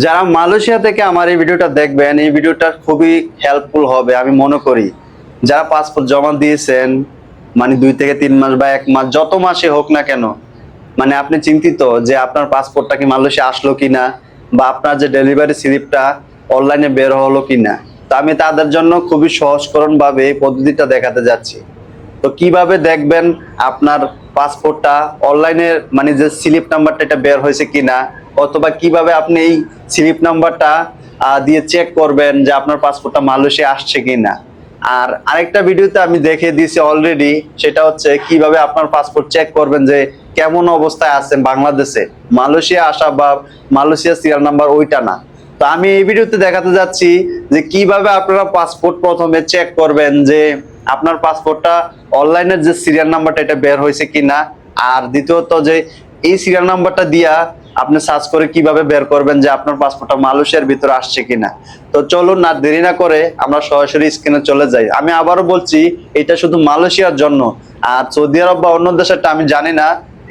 যারা মালয়েশিয়া থেকে আমার এই ভিডিওটা দেখবেন, এই ভিডিওটা খুবই হেল্পফুল হবে, আমি মনে করি। যারা পাসপোর্ট জমা দিয়েছেন মানে দুই থেকে তিন মাস বা এক মাস, যত মাসে হোক না কেন মানে আপনি চিন্তিত যে আপনার পাসপোর্টটা কি মালয়েশিয়া আসলো কিনা, বা আপনার যে ডেলিভারি স্লিপটা অনলাইনে বের হলো কি না তো আমি তাদের জন্য খুবই সহজকরণভাবে এই পদ্ধতিটা দেখাতে যাচ্ছি। তো কীভাবে দেখবেন আপনার পাসপোর্টটা অনলাইনে মানে যে স্লিপ নাম্বারটা এটা বের হয়েছে কিনা অথবা কীভাবে আপনি এই স্লিপ নাম্বারটা দিয়ে চেক করবেন যে আপনার পাসপোর্টটা মালয়েশিয়া আসছে কিনা। আর আরেকটা ভিডিওতে আমি দেখে দিয়েছি অলরেডি সেটা হচ্ছে কীভাবে আপনার পাসপোর্ট চেক করবেন যে কেমন অবস্থায় আছেন বাংলাদেশে। মালয়েশিয়া আসা বা মালয়েশিয়া সিরিয়াল নাম্বার ওইটা না। তো আমি এই ভিডিওতে দেখাতে যাচ্ছি যে কীভাবে আপনারা পাসপোর্ট প্রথমে চেক করবেন যে আপনার পাসপোর্টটা অনলাইনের যে সিরিয়াল নাম্বারটা এটা বের হয়েছে কিনা। আর দ্বিতীয়ত যে এই সিরিয়াল নাম্বারটা দিয়া আপনি সার্চ করে কীভাবে বের করবেন যে আপনার পাসপোর্টটা মালয়েশিয়ার ভিতরে আসছে কিনা। তো চলুন না, দেরি না করে আমরা সরাসরি স্ক্রিনে চলে যাই। আমি আবারও বলছি, এটা শুধু মালয়েশিয়ার জন্য। আর সৌদি আরব বা অন্য দেশেরটা আমি জানি না,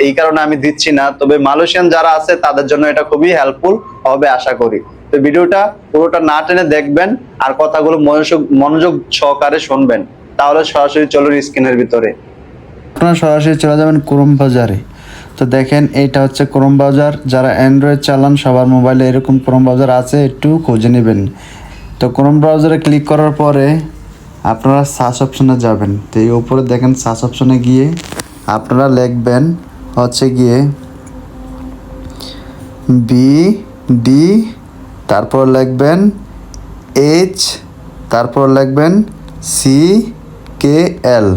এই কারণে আমি দিচ্ছি না। তবে মালয়েশিয়ান যারা আছে, তাদের জন্য এটা খুবই হেল্পফুল হবে আশা করি। তো ভিডিওটা পুরোটা না টেনে দেখবেন আর কথাগুলো মনোযোগ মনোযোগ সহকারে শুনবেন। তাহলে সরাসরি চলুন স্ক্রিনের ভিতরে। আপনারা সরাসরি চলে যাবেন ক্রোম বাজারে তো দেখেন এইটা হচ্ছে ক্রোম বাজার যারা অ্যান্ড্রয়েড চালান, সবার মোবাইলে এরকম ক্রোম বাজার আছে, একটু খুঁজে নেবেন। তো ক্রোম ব্রাউজারে ক্লিক করার পরে আপনারা সার্চ অপশনে যাবেন। তো এই উপরে দেখেন সার্চ অপশনে গিয়ে আপনারা লিখবেন হচ্ছে গিয়ে বি ডি তারপর লিখবেন এইচ তারপর লিখবেন সি কে এল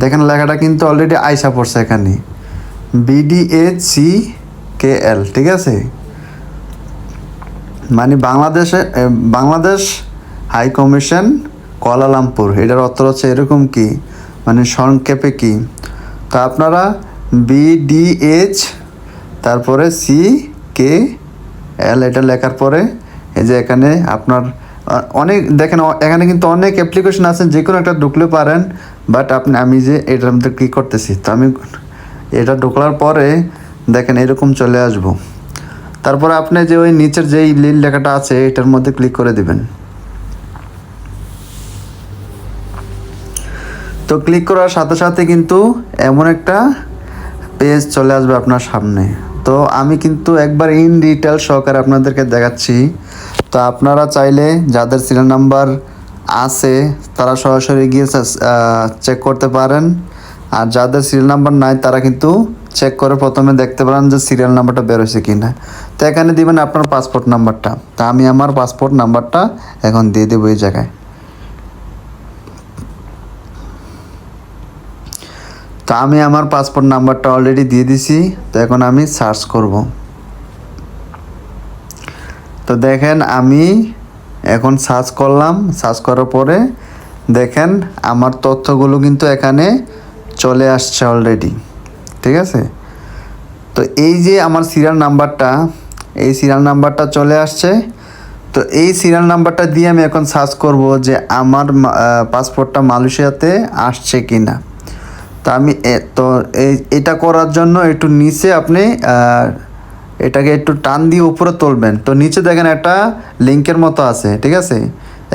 দেখেন লেখাটা কিন্তু অলরেডি আইসা পড়ছে এখানে। বিডিএইচ সি কে এল ঠিক আছে? মানে বাংলাদেশে বাংলাদেশ হাই কমিশন কোয়ালালামপুর এটার অর্থ হচ্ছে এরকম কি? মানে সংক্ষেপে কি? তো আপনারা বিডিএইচ তারপরে সি কে এল এটা লেখার পরে, এই যে এখানে আপনার অনেক, দেখেন এখানে কিন্তু অনেক অ্যাপ্লিকেশন আছে যে কোনো একটা ঢুকলে পারেন বাট আপনি, আমি যে এটার মধ্যে ক্লিক করতেছি, তো আমি এটা ঢোকলার পরে দেখেন এরকম চলে আসব। তারপরে আপনি যে ওই নিচের যেই লিল লেখাটা আছে, এটার মধ্যে ক্লিক করে দিবেন। তো ক্লিক করার সাথে সাথে কিন্তু এমন একটা পেজ চলে আসবে আপনার সামনে। তো আমি কিন্তু একবার ইন ডিটেল সহকারে আপনাদেরকে দেখাচ্ছি। তো আপনারা চাইলে যাদের সিরিয়াল নাম্বার আছে, তারা সরাসরি গিয়ে চেক করতে পারেন। আর যাদের সিরিয়াল নাম্বার নাই, তারা কিন্তু চেক করে প্রথমে দেখতে পারেন যে সিরিয়াল নাম্বারটা বেরোছে কি না তো এখানে দিবেন আপনার পাসপোর্ট নাম্বারটা তা আমি আমার পাসপোর্ট নাম্বারটা এখন দিয়ে দেবো এই জায়গায়। তো আমি আমার পাসপোর্ট নাম্বারটা অলরেডি দিয়ে দিছি, তো এখন আমি সার্চ করব। তো দেখেন আমি এখন সার্চ করলাম। সার্চ করার পরে দেখেন আমার তথ্যগুলো কিন্তু এখানে চলে আসছে অলরেডি ঠিক আছে? তো এই যে আমার সিরিয়াল নাম্বারটা এই সিরিয়াল নাম্বারটা চলে আসছে। তো এই সিরিয়াল নাম্বারটা দিয়ে আমি এখন সার্চ করব যে আমার পাসপোর্টটা মালয়েশিয়াতে আসছে কি না তো আমি তো এটা করার জন্য একটু নিচে আপনি এটাকে একটু টান দিয়ে উপরে তুলবেন। তো নিচে দেখেন একটা লিঙ্কের মতো আছে, ঠিক আছে?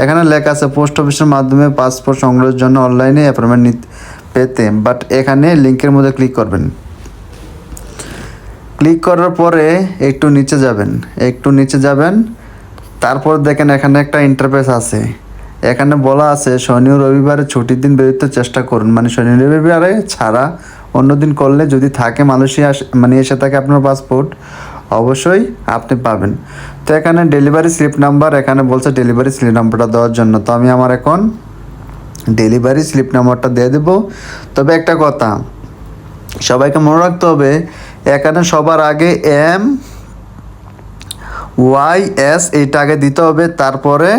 এখানে লেখা আছে, পোস্ট অফিসের মাধ্যমে পাসপোর্ট সংগ্রহের জন্য অনলাইনে অ্যাপয়েন্টমেন্ট পেতে বাট এখানে লিঙ্কের মধ্যে ক্লিক করবেন। ক্লিক করার পরে একটু নিচে যাবেন। একটু নিচে যাবেন, তারপর দেখেন এখানে একটা ইন্টারফেস আছে। এখানে বলা আছে, শনি রবিবারে ছুটির দিন বেরোতে চেষ্টা করুন। মানে শনি রবিবারে ছাড়া অন্য দিন করলে যদি থাকে মালয়েশিয়া মানে এসে থাকে আপনার পাসপোর্ট অবশ্যই আপনি পাবেন। তো এখানে ডেলিভারি স্লিপ নাম্বার এখানে বলছে ডেলিভারি স্লিপ নাম্বারটা দেওয়ার জন্য। তো আমি আমার এখন ডেলিভারি স্লিপ নাম্বারটা দিয়ে দেবো। তবে একটা কথা, সবাইকে মনে রাখতে হবে, এখানে সবার আগে এম ওয়াই এস এইটা আগে দিতে হবে, তারপরে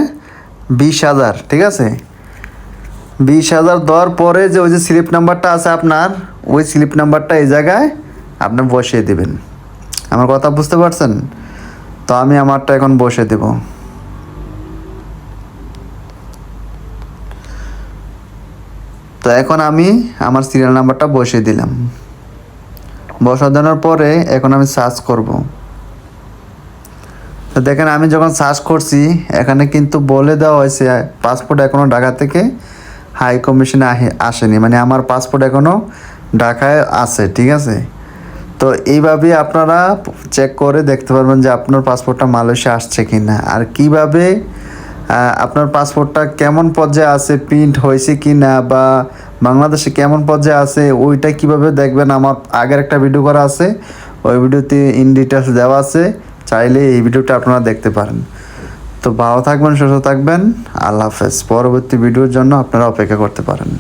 বিশ হাজার, ঠিক আছে? বিশ হাজার দেওয়ার পরে যে ওই যে স্লিপ নাম্বারটা আছে আপনার, ওই স্লিপ নাম্বারটা এই জায়গায় আপনি বসিয়ে দেবেন। আমার কথা বুঝতে পারছেন? তো আমি আমারটা এখন বসে দেব। তো এখন আমি আমার সিরিয়াল নাম্বারটা বসিয়ে দিলাম। বসানোর পরে এখন আমি সার্চ করব। তো দেখেন, আমি যখন সার্চ করছি, এখানে কিন্তু বলে দেওয়া হয়েছে পাসপোর্ট এখনও ঢাকা থেকে হাই কমিশনে আসেনি। মানে আমার পাসপোর্ট এখনও ঢাকায় আছে, ঠিক আছে? তো এইভাবে আপনারা চেক করে দেখতে পারবেন যে আপনার পাসপোর্টটা মালয়েশিয়া আসছে কি না আর কীভাবে আপনার পাসপোর্টটা কেমন পর্যায়ে আছে প্রিন্ট হয়েছে কি না বা বাংলাদেশে কেমন পর্যায়ে আছে, ওইটা কীভাবে দেখবেন? আমার আগের একটা ভিডিও করা আছে, ওই ভিডিওতে ইন ডিটেলস দেওয়া আছে, চাইলে এই ভিডিওটা আপনারা দেখতে পারেন। তো ভালো থাকবেন, সুস্থ থাকবেন, আল্লাহ হাফেজ। পরবর্তী ভিডিওর জন্য আপনারা অপেক্ষা করতে পারেন।